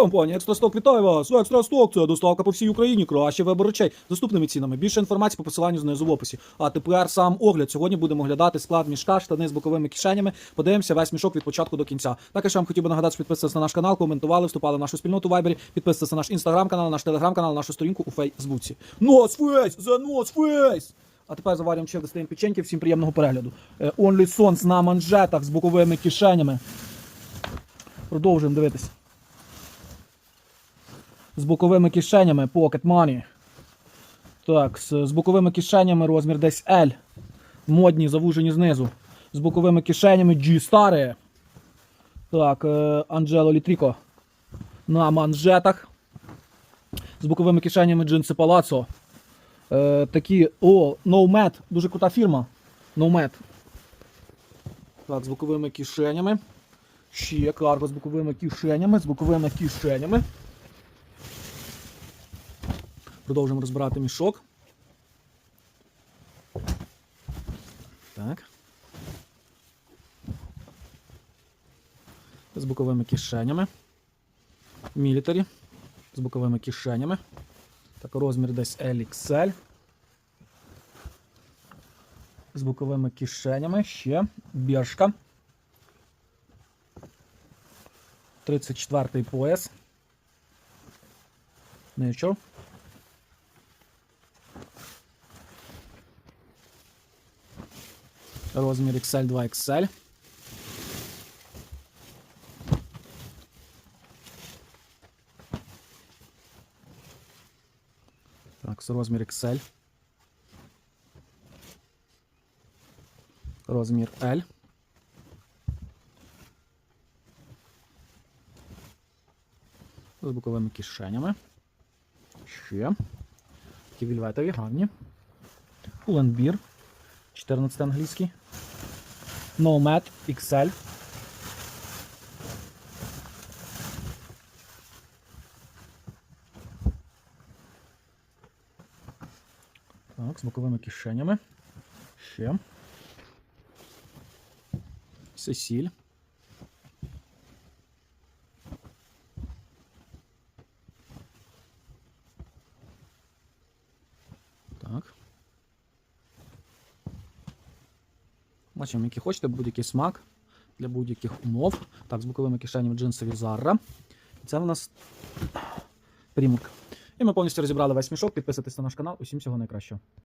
Компанія Екстрасток вітає вас. Екстрасток це доставка по всій Україні. Краще вибор речей доступними цінами. Більше інформації по посиланню знизу в описі. А тепер сам огляд. Сьогодні будемо оглядати склад мішка, штани з боковими кишенями. Подивимося весь мішок від початку до кінця. Також я вам хотів би нагадати, що підписуватися на наш канал, коментували, вступали в нашу спільноту в Вайбері, підписуватися на наш інстаграм-канал, наш телеграм-канал, нашу сторінку у Фейсбуці. Нос фейс! За нос фейс! А тепер заварюємо ще достаємо печеньки. Всім приємного перегляду. Е, Only Sons на манжетах з боковими кишенями. Продовжуємо дивитися. З боковими кишенями Pocket Money. Так, з, з боковими кишенями розмір десь L. Модні, завужені знизу. З боковими кишенями G старе. Так, Анджело Літріко. На манжетах. З боковими кишенями джинси Palazzo. Е, такі. О, Nomad. Дуже крута фірма. Nomad. Так, з боковими кишенями. Ще карго з боковими кишенями, з боковими кишенями. Продовжуємо розбирати мішок. Так. З боковими кишенями. Мілітарі. З боковими кишенями. Так, розмір десь LXL. З боковими кишенями. Ще біршка. 34-й пояс. Nature. Розмір XL 2XL. Так, розмір XL. Розмір L. З боковими кишенями. Ще. Такі вільветові, гарні. Pull&Bear. 14 англійський. Nomad XL. Так, з боковими кишенями. Ще. Сесіль. Так. Бачимо, який хочете, будь-який смак для будь-яких умов. Так, з боковими кишенями джинсові Zara. Це в нас примок. І ми повністю розібрали весь мішок. Підписуйтесь на наш канал. Усім всього найкращого.